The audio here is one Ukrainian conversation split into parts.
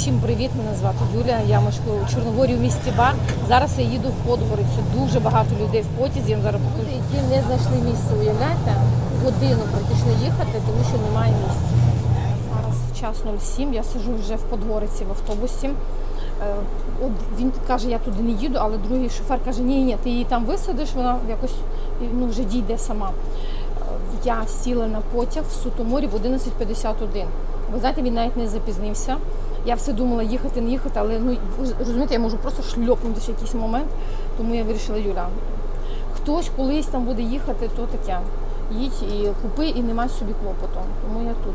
Всім привіт! Мене звати Юлія. Я мешкаю у Чорногорі в місті Бар. Зараз я їду в Подгорицю. Дуже багато людей в потязі. Я зараз покажу. Які не знайшли місце, уявляєте? Годину практично їхати, тому що немає місця. Зараз час 07, я сижу вже в Подгориці в автобусі. Е, він каже, я туди не їду, але другий шофер каже, ні, ні, ти її там висадиш, вона якось ну, вже дійде сама. Е, Я сіла на потяг в Сутоморі в 11.51. Ви знаєте, він навіть не запізнився. Я все думала їхати, не їхати, але ну розумієте, я можу просто шльопнутися якийсь момент. Тому я вирішила, Юля, хтось колись там буде їхати, то таке. Їдь і купи, і немає собі клопоту. Тому я тут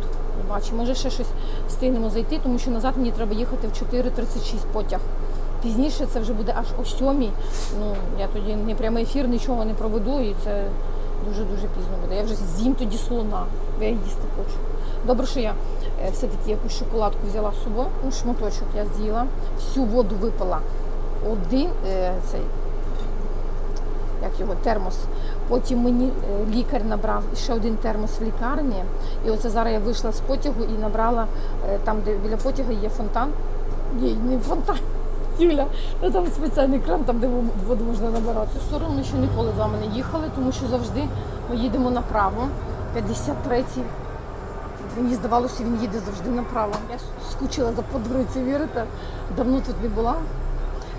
бачу. Може ще щось встигнемо зайти, тому що назад мені треба їхати в 4.36 потяг. Пізніше це вже буде аж о сьомій. Ну я тоді не прямий ефір, нічого не проведу, і це дуже-дуже пізно буде. Я вже з'їм тоді слона, бо я їсти хочу. Добре, що я все-таки якусь шоколадку взяла з собою, шматочок я з'їла, всю воду випила. Один е, цей як його термос. Потім мені е, лікар набрав ще один термос в лікарні. І оце зараз я вийшла з потягу і набрала е, там, де біля потяга є фонтан. Ні, не фонтан. Юля, ну там спеціальний кран, там де воду можна набирати. Ми ще ніколи з вами не їхали, тому що завжди ми їдемо направо. 53-й. Мені здавалося, він їде завжди направо. Я скучила за подвірці, вірите? Давно тут не була.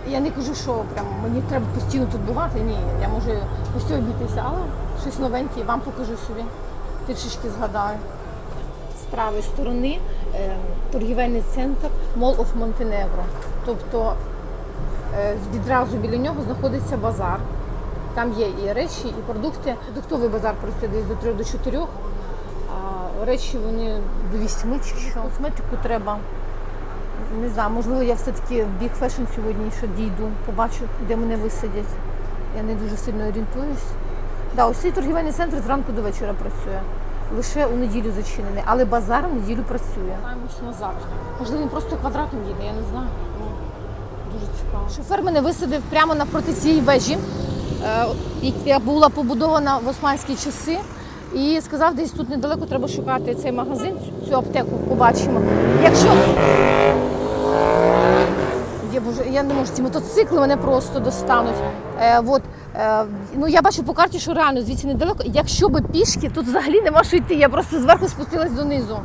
Я не кажу, що прям мені треба постійно тут бувати. Ні, я можу постійно обійтися, але щось новеньке, вам покажу собі. Трішечки згадаю. З правої сторони е, торгівельний центр Mall of Montenegro. Тобто е, відразу біля нього знаходиться базар. Там є і речі, і продукти. Продуктовий базар працює десь до 3 до 4, а речі вони до 8 чи що. Косметику треба. Не знаю, можливо, я все-таки в Big Fashion сьогодні ще дійду, побачу, де мене висадять. Я не дуже сильно орієнтуюсь. Да, ось цей торгівельний центр зранку до вечора працює. Лише у неділю зачинений, але базар в неділю працює. Маємось назад. Можливо, він просто квадратом їде, я не знаю. Ну, Дуже цікаво. Шофер мене висадив прямо навпроти цієї вежі, е, яка була побудована в османські часи. І сказав, десь тут недалеко треба шукати цей магазин, цю аптеку побачимо. Якщо я, боже, я не можу, ці мотоцикли мене просто достануть. Е, от, е, ну, я бачу по карті, що реально звідси недалеко. Якщо би пішки, тут взагалі нема що йти. Я просто зверху спустилась донизу.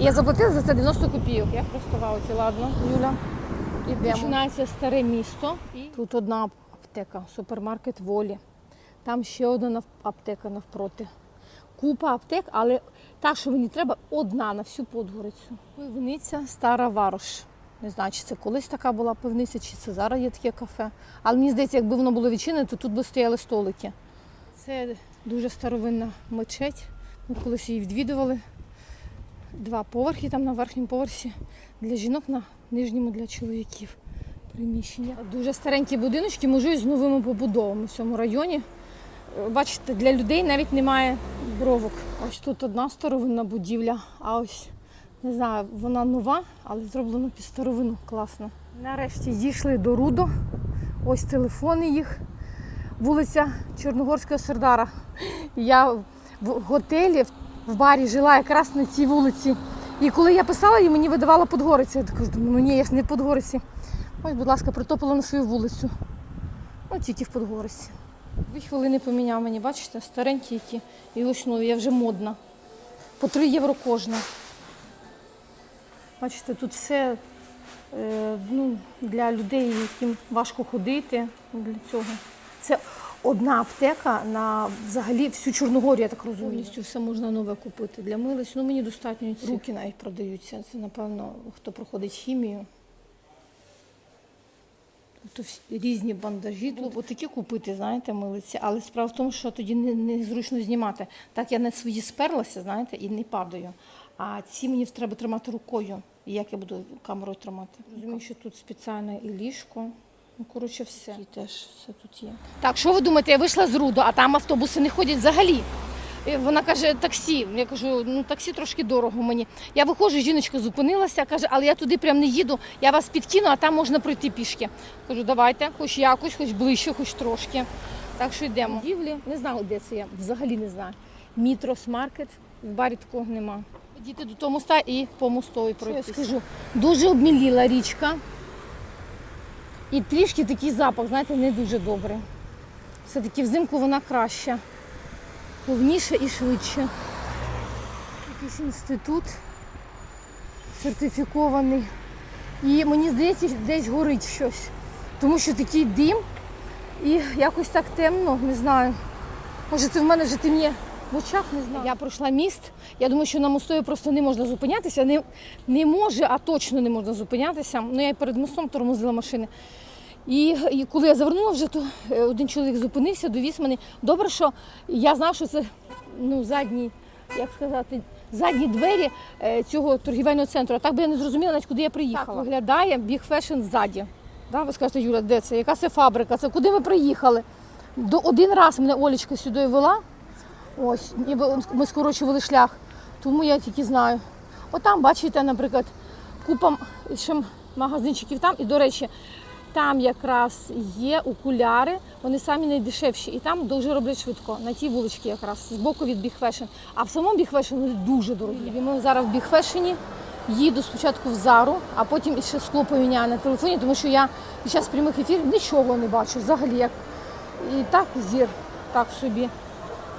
І я заплатила за це 90 копійок. Я просто в ауті, ладно, Юля. Ідемо. Починається старе місто. Тут одна аптека, супермаркет волі. Там ще одна аптека навпроти. Купа аптек, але та, що мені треба, одна на всю Подгорицю. Пивниця Стара Варош. Не знаю, чи це колись така була пивниця, чи це зараз є таке кафе. Але мені здається, якби воно було відчинене, то тут би стояли столики. Це дуже старовинна мечеть. Ми колись її відвідували. Два поверхи там на верхньому поверсі для жінок, на нижньому для чоловіків. Приміщення. Дуже старенькі будиночки, можливо, з новими побудовами в цьому районі. Бачите, для людей навіть немає бровок. Ось тут одна старовинна будівля, а ось не знаю, вона нова, але зроблена під старовину. Класно. Нарешті дійшли до Рудо. Ось телефони їх. Вулиця Чорногорського Сердара. Я в готелі в барі жила якраз на цій вулиці. І коли я писала їй, мені видавала Подгориця. Я думаю, ну ні, я ж не в Подгориці. Ось, будь ласка, притопила на свою вулицю. Ну, тільки в Подгориці. Дві хвилини поміняв мені, бачите, старенькі які. І ось нові, я вже модна. По 3 євро кожна. Бачите, тут все е, ну, для людей, яким важко ходити. Для цього. Це одна аптека на взагалі всю Чорногорію, я так розумію. Повністю все можна нове купити. Для милості. Ну мені достатньо ці. руки навіть продаються. Це, напевно, хто проходить хімію. Тобто всі- різні бандажі. Ну, от такі купити, знаєте, милиці. Але справа в тому, що тоді не, незручно знімати. Так я на свої сперлася, знаєте, і не падаю. А ці мені треба тримати рукою. І як я буду камерою тримати? Розумію, що тут спеціальне і ліжко. Ну, коротше, все. І теж все тут є. Так, що ви думаєте, я вийшла з Руду, а там автобуси не ходять взагалі. І Вона каже, таксі. Я кажу, ну таксі трошки дорого мені. Я виходжу, жіночка зупинилася, каже, але я туди прям не їду, я вас підкину, а там можна пройти пішки. Кажу, давайте, хоч якось, хоч ближче, хоч трошки. Так що йдемо. Будівлі, не знаю, де це я, взагалі не знаю. Мітрос маркет, в барі такого нема. Діти до того моста і по мостові пройти. Я скажу, дуже обміліла річка. І трішки такий запах, знаєте, не дуже добрий. Все-таки взимку вона краща, повніше і швидше. Якийсь інститут сертифікований. І мені здається, десь горить щось. Тому що такий дим і якось так темно, не знаю. Може, це в мене вже темніє в очах, не знаю. Я пройшла міст. Я думаю, що на мостові просто не можна зупинятися. Не, не може, а точно не можна зупинятися. Ну, я перед мостом тормозила машини. І, і коли я завернула вже, то е, один чоловік зупинився, довіз мене. Добре, що я знав, що це ну, задні, як сказати, задні двері е, цього торгівельного центру. А так би я не зрозуміла, навіть куди я приїхала. Так виглядає Big Fashion ззаді. Да, ви скажете, Юля, де це? Яка це фабрика? Це куди ми приїхали? До один раз мене Олічка сюди вела. Ось, ніби ми скорочували шлях. Тому я тільки знаю. Отам, бачите, наприклад, купа ще магазинчиків там. І, до речі, там якраз є окуляри, вони самі найдешевші. І там дуже роблять швидко. На тій вуличці якраз, з боку від Big А в самому Big вони дуже дорогі. Ми зараз в Fashion їду спочатку в Зару, а потім ще скло поміняю на телефоні, тому що я під час прямих ефірів нічого не бачу взагалі. Як... І так зір, так собі.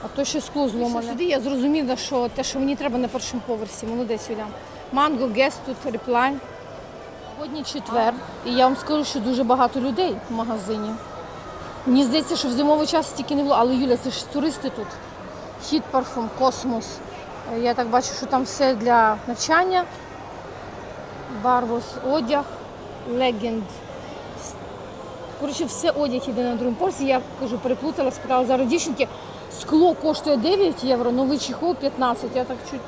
А то ще скло зломане. Сюди я зрозуміла, що те, що мені треба на першому поверсі, молодець Юля. Манго, гест тут, реплай. Сьогодні четвер, і я вам скажу, що дуже багато людей в магазині. Мені здається, що в зимовий час стільки не було, але Юля, це ж туристи тут. Хіт парфум, космос. Я так бачу, що там все для навчання. Барбос, одяг, легенд. Коротше, все одяг іде на другому поверсі. Я кажу, переплутала, спитала зараз дівчинки. Скло коштує 9 євро, новий чехол 15. Я так чуть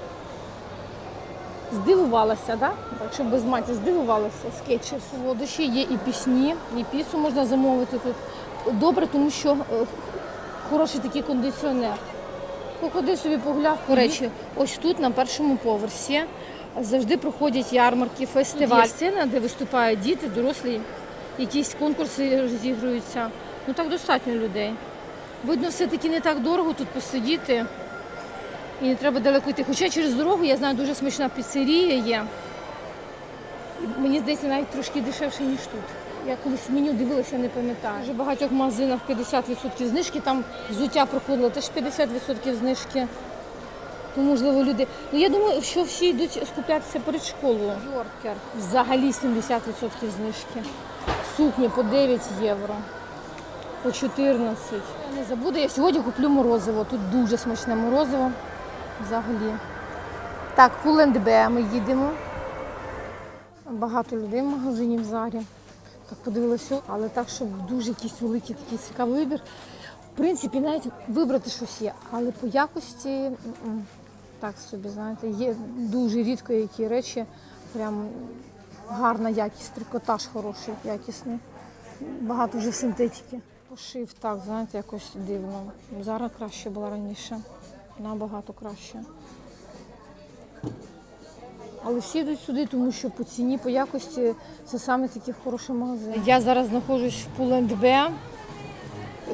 здивувалася, да? так що без маті здивувалася скетчів. Солодощі є і пісні, і піцу можна замовити тут. Добре, тому що е, хороший такий кондиціонер. Походи собі погуляв. До речі, ось тут на першому поверсі завжди проходять ярмарки, фестиваль. Є сцена, де виступають діти, дорослі, якісь конкурси розігруються. Ну так достатньо людей. Видно, все-таки не так дорого тут посидіти. І не треба далеко йти. Хоча через дорогу я знаю, дуже смачна піцерія є. І Мені здається, навіть трошки дешевше, ніж тут. Я колись меню дивилася, не пам'ятаю. Вже багатьох магазинах 50% знижки, там взуття проходило теж 50% знижки. То, можливо, люди. Ну я думаю, що всі йдуть скуплятися перед школою. Йоркер. Взагалі 70% знижки. Сукні по 9 євро, по 14. Я не забуду, я сьогодні куплю морозиво. Тут дуже смачне морозиво. Взагалі. Так, Пулендбе ми їдемо. Багато людей в магазині в зарі. Так подивилася, але так, щоб дуже якийсь великий такий цікавий вибір. В принципі, навіть вибрати щось є, але по якості так собі, знаєте, є дуже рідко які речі, прям гарна якість, трикотаж хороший, якісний. Багато вже синтетики. Пошив так, знаєте, якось дивно. Зараз краще була раніше. Набагато краще. Але всі йдуть сюди, тому що по ціні, по якості це саме такі хороші магазини. Я зараз знаходжусь в Пулендбе.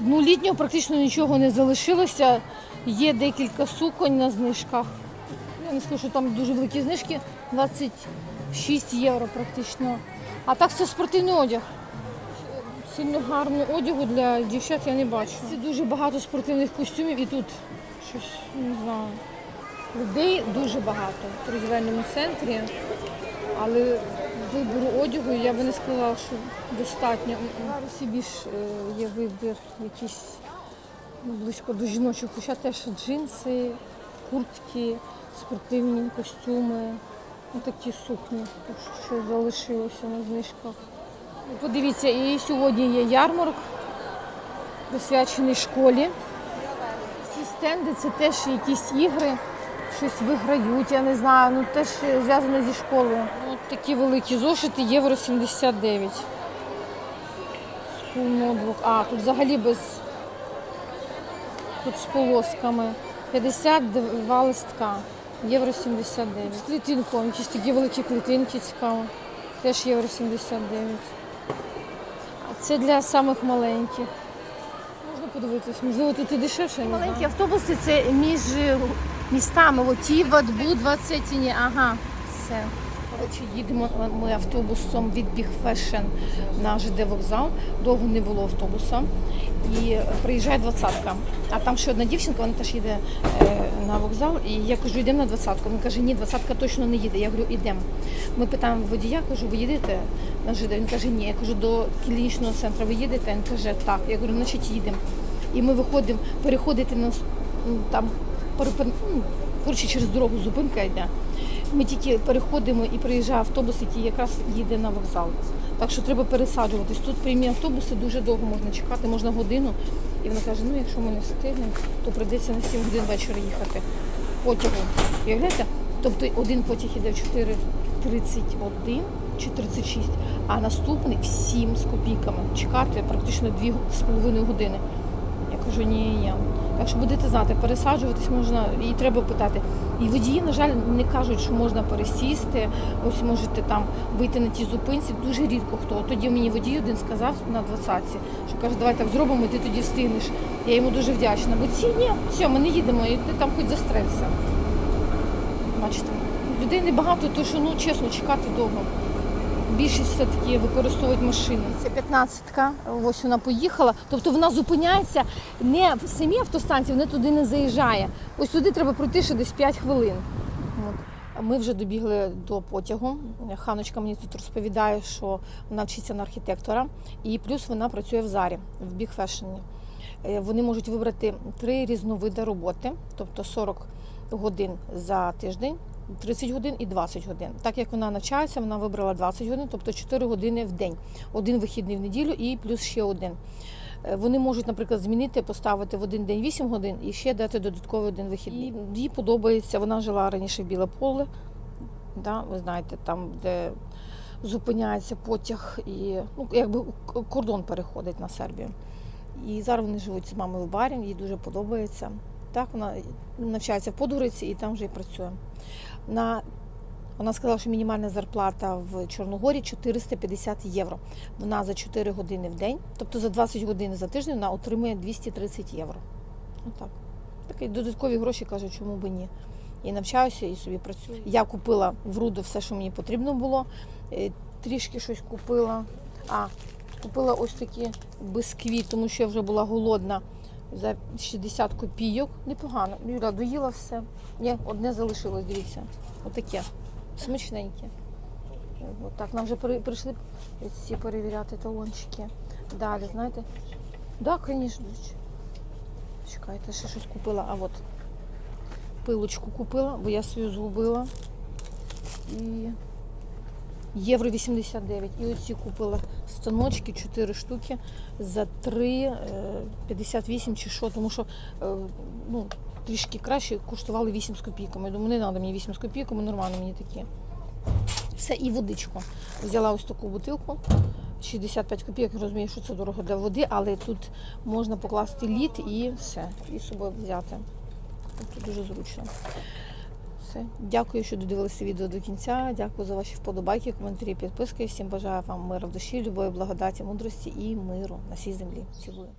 Ну, літнього практично нічого не залишилося. Є декілька суконь на знижках. Я не скажу, що там дуже великі знижки, 26 євро практично. А так це спортивний одяг. Сильно гарного одягу для дівчат я не бачу. Це дуже багато спортивних костюмів і тут щось не знаю. Людей дуже багато в торгівельному центрі, але вибору одягу я би не сказала, що достатньо. Зараз і більш е, є вибір якийсь ну, близько до жіночих, хоча теж джинси, куртки, спортивні костюми, ну, такі сукні, що залишилося на знижках. Подивіться, і сьогодні є ярмарок, присвячений школі. Стенди це теж якісь ігри, щось виграють, я не знаю, ну теж зв'язане зі школою. Ну, От такі великі зошити, євро 79. School. А, тут взагалі без тут з полосками. 52 листка. Євро 79. З клітинком, якісь такі великі клітинки цікаво. Теж євро 79. А це для самих маленьких. Подивитись, можливо, тут і дешевше. не Маленькі автобуси це між Містами, оті в Адбу, ці ні, ага, все. Коротше, їдемо ми автобусом від Big Fashion на ЖД вокзал. Довго не було автобуса. І приїжджає двадцятка. А там ще одна дівчинка, вона теж їде е, на вокзал. І я кажу, йдемо на двадцятку. Він каже, ні, двадцятка точно не їде. Я говорю, йдемо. Ми питаємо водія, кажу, ви їдете на ЖД? Він каже, ні. Я кажу, до клінічного центру ви їдете? Він каже, так. Я говорю, значить їдемо. І ми виходимо, переходити на там ну, коротше, через дорогу зупинка йде. Ми тільки переходимо і приїжджає автобус, який якраз їде на вокзал. Так що треба пересаджуватись. Тут прямі автобуси дуже довго можна чекати, можна годину. І вона каже, ну якщо ми не встигнемо, то прийдеться на 7 годин вечора їхати потягом. Уявляєте? Тобто один потяг іде в 4.31 чи 36, а наступний в 7 з копійками. Чекати практично 2,5 години. Кажу, ні, ні. Так що будете знати, пересаджуватись можна і треба питати. І водії, на жаль, не кажуть, що можна пересісти. Ось можете там вийти на ті зупинці. Дуже рідко хто. Тоді мені водій один сказав на 20-ці, що каже, давай так зробимо, і ти тоді встигнеш. Я йому дуже вдячна. Бо ці ні, все, ми не їдемо, і ти там хоч застрелься. Бачите, людей небагато, то що ну чесно, чекати довго. Більшість все-таки використовують машини. Це 15-ка, ось вона поїхала. Тобто вона зупиняється не в самій автостанції, вона туди не заїжджає. Ось туди треба пройти ще десь 5 хвилин. Ми вже добігли до потягу. Ханочка мені тут розповідає, що вона вчиться на архітектора, і плюс вона працює в зарі в. Е, Вони можуть вибрати три різновиди роботи, тобто 40 годин за тиждень. 30 годин і 20 годин. Так як вона навчається, вона вибрала 20 годин, тобто 4 години в день. Один вихідний в неділю і плюс ще один. Е, Вони можуть, наприклад, змінити, поставити в один день 8 годин і ще дати додатковий один вихідний. І їй подобається. Вона жила раніше в Біле поле, да, ви знаєте, там, де зупиняється потяг і ну, якби кордон переходить на Сербію. І зараз вони живуть з мамою в барі, їй дуже подобається. Так, вона навчається в Подгориці і там вже і працює. На вона сказала, що мінімальна зарплата в Чорногорі 450 євро. Вона за 4 години в день, тобто за 20 годин за тиждень вона отримує 230 євро. Отак. Такі додаткові гроші каже, чому би ні. І навчаюся, і собі працюю. Я купила в Руду все, що мені потрібно було. Е, Трішки щось купила. А, купила ось такі бисквіт, тому що я вже була голодна за 60 копійок. Непогано. Юля, доїла все. Ні, одне залишилось, дивіться. Отаке. Смачненьке. От так, нам вже прийшли ці перевіряти талончики. Далі, знаєте? Так, да, звісно. Чекайте, ще щось купила. А от пилочку купила, бо я свою згубила. І євро 89. І оці купила станочки, 4 штуки за 3,58 чи що, тому що е, ну, трішки краще коштували 8 з копійками. Я думаю, не треба мені 8 з копійками, нормально мені такі. Все, і водичку. Взяла ось таку бутилку. 65 копійок, розумію, що це дорого для води, але тут можна покласти лід і все, і з собою взяти. Тобто дуже зручно. Все. Дякую, що додивилися відео до кінця. Дякую за ваші вподобайки, коментарі, підписки. Всім бажаю вам миру в душі, любові, благодаті, мудрості і миру на всій землі. Цілую.